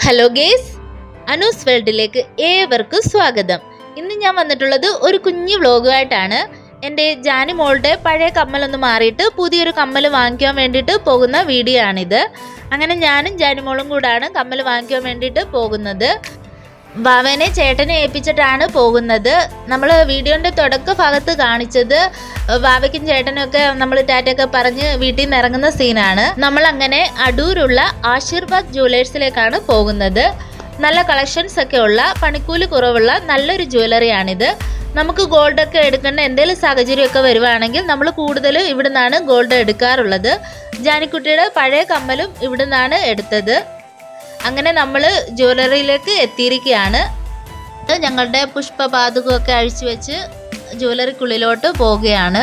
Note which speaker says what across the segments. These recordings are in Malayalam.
Speaker 1: ഹലോ ഗേസ് അനൂസ് വേൾഡിലേക്ക് ഏവർക്കും സ്വാഗതം. ഇന്ന് ഞാൻ വന്നിട്ടുള്ളത് ഒരു കുഞ്ഞു വ്ലോഗുമായിട്ടാണ് എന്റെ ജാനി മോളുടെ പഴയ കമ്മലൊന്ന് മാറിയിട്ട് പുതിയൊരു കമ്മൽ വാങ്ങിക്കാൻ വേണ്ടിയിട്ട് പോകുന്ന വീഡിയോ ആണിത് അങ്ങനെ ഞാനും ജാനിമോളും കൂടാണ് കമ്മൽ വാങ്ങിക്കാൻ വേണ്ടിയിട്ട് പോകുന്നത്. വാവനെ ചേട്ടനെ ഏൽപ്പിച്ചിട്ടാണ് പോകുന്നത്. നമ്മൾ വീഡിയോന്റെ തുടക്ക ഭാഗത്ത് കാണിച്ചത് വാവയ്ക്കും ചേട്ടനും ഒക്കെ നമ്മൾ ടാറ്റൊക്കെ പറഞ്ഞ് വീട്ടിൽ നിന്ന് ഇറങ്ങുന്ന സീനാണ്. നമ്മൾ അങ്ങനെ അടൂരുള്ള ആശീർവാദ് ജുവലേഴ്സിലേക്കാണ് പോകുന്നത്. നല്ല കളക്ഷൻസ് ഒക്കെ ഉള്ള പണിക്കൂലി കുറവുള്ള നല്ലൊരു ജ്വല്ലറിയാണിത്. നമുക്ക് ഗോൾഡൊക്കെ എടുക്കേണ്ട എന്തെങ്കിലും സാഹചര്യമൊക്കെ വരുവാണെങ്കിൽ നമ്മൾ കൂടുതൽ ഇവിടുന്നാണ് ഗോൾഡ് എടുക്കാറുള്ളത്. ജാനിക്കുട്ടിയുടെ പഴയ കമ്മലും ഇവിടുന്നാണ് എടുത്തത്. അങ്ങനെ നമ്മൾ ജ്വല്ലറിയിലേക്ക് എത്തിയിരിക്കുകയാണ്. ഞങ്ങളുടെ പുഷ്പപാതകമൊക്കെ അഴിച്ചു വെച്ച് ജ്വല്ലറിക്കുള്ളിലോട്ട് പോവുകയാണ്.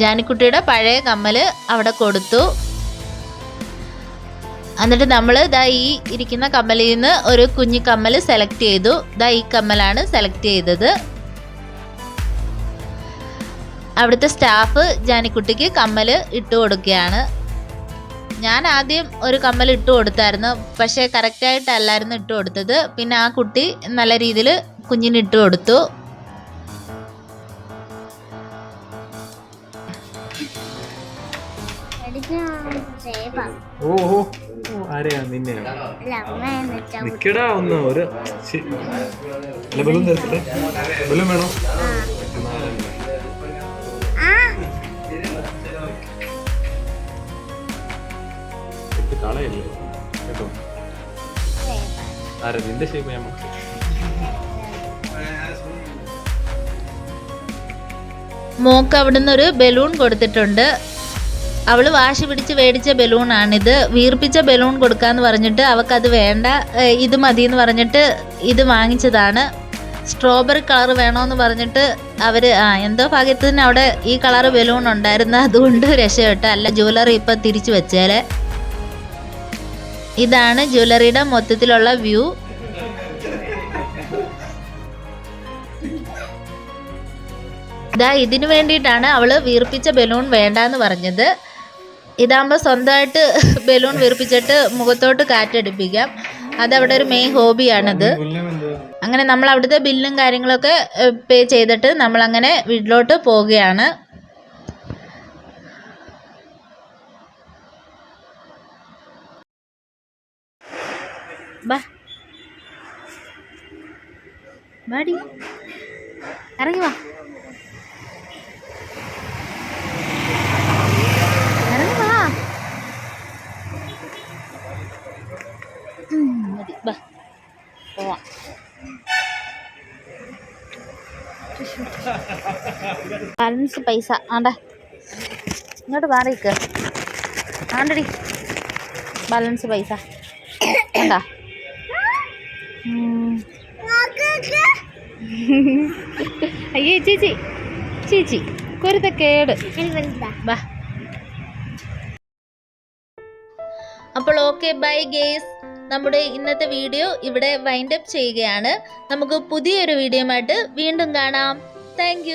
Speaker 1: ജാനിക്കുട്ടിയുടെ പഴയ കമ്മൽ അവിടെ കൊടുത്തു. എന്നിട്ട് നമ്മൾ ദാ ഈ ഇരിക്കുന്ന കമ്മലിൽ നിന്ന് ഒരു കുഞ്ഞു കമ്മൽ സെലക്ട് ചെയ്തു. ദാ ഈ കമ്മലാണ് സെലക്ട് ചെയ്തത്. അവിടുത്തെ സ്റ്റാഫ് ജാനിക്കുട്ടിക്ക് കമ്മൽ ഇട്ട് കൊടുക്കുകയാണ്. ഞാൻ ആദ്യം ഒരു കമ്മൽ ഇട്ട് കൊടുത്തായിരുന്നു. പക്ഷേ കറക്റ്റായിട്ടല്ലായിരുന്നു ഇട്ട് കൊടുത്തത്. പിന്നെ ആ കുട്ടി നല്ല രീതിയിൽ കുഞ്ഞിന് ഇട്ട് കൊടുത്തു.
Speaker 2: ഓ ഓ ഓ, ആരെയാ? നിന്നെ നിക്കടാ ഒന്ന് ഒരു ബലൂൺ തരത്തില്ലേ? ബലൂൺ വേണോ? എടുത്ത് കളയല്ലേ? കേട്ടോ? ആരാ ഷേപ്പ് ഞാൻ
Speaker 1: മോക്ക് അവിടുന്ന് ഒരു ബലൂൺ കൊടുത്തിട്ടുണ്ട്. അവൾ വാശി പിടിച്ച് മേടിച്ച ബലൂണാണിത്. വീർപ്പിച്ച ബലൂൺ കൊടുക്കാന്ന് പറഞ്ഞിട്ട് അവക്കത് വേണ്ട. ഇത് മതി എന്ന് പറഞ്ഞിട്ട് ഇത് വാങ്ങിച്ചതാണ്. സ്ട്രോബെറി കളർ വേണമെന്ന് പറഞ്ഞിട്ട് അവർ ആ എന്തോ ഭാഗ്യത്തിന് അവിടെ ഈ കളർ ബലൂൺ ഉണ്ടായിരുന്നു അതുകൊണ്ട് രക്ഷപ്പെട്ട. അല്ല ജ്വല്ലറി ഇപ്പം തിരിച്ചു വെച്ചേലെ ഇതാണ് ജ്വല്ലറിയുടെ മൊത്തത്തിലുള്ള വ്യൂ. ഇതാ ഇതിനു വേണ്ടിയിട്ടാണ് അവൾ വീർപ്പിച്ച ബലൂൺ വേണ്ടാന്ന് പറഞ്ഞത്. ഇതാകുമ്പോൾ സ്വന്തമായിട്ട് ബലൂൺ വീർപ്പിച്ചിട്ട് മുഖത്തോട്ട് കാറ്റടിപ്പിക്കാം. അതവിടെ ഒരു മെയിൻ ഹോബിയാണത് അങ്ങനെ നമ്മൾ അവിടുത്തെ ബില്ലും കാര്യങ്ങളൊക്കെ പേ ചെയ്തിട്ട് നമ്മൾ അങ്ങനെ വീട്ടിലോട്ട് പോവുകയാണ്. ബാ ബാടി ഇറങ്ങി വാ. ഇറങ്ങി വാ. മതി. ബാ പോവാം. ബാലൻസ് പൈസ. ആണ്ടാ. ഇങ്ങോട്ട് മാറിക്ക് ആണ്ടടി. ബാലൻസ് പൈസ. ആണ്ടാ. ഉം. അയ്യേ ചേച്ചി ചേച്ചി കുരുത്തക്കേട് വാ. അപ്പോൾ ഓക്കെ ബൈ ഗേസ്. നമ്മുടെ ഇന്നത്തെ വീഡിയോ ഇവിടെ വൈൻഡ് അപ്പ് ചെയ്യുകയാണ്. നമുക്ക് പുതിയൊരു വീഡിയോ ആയിട്ട് വീണ്ടും കാണാം. താങ്ക്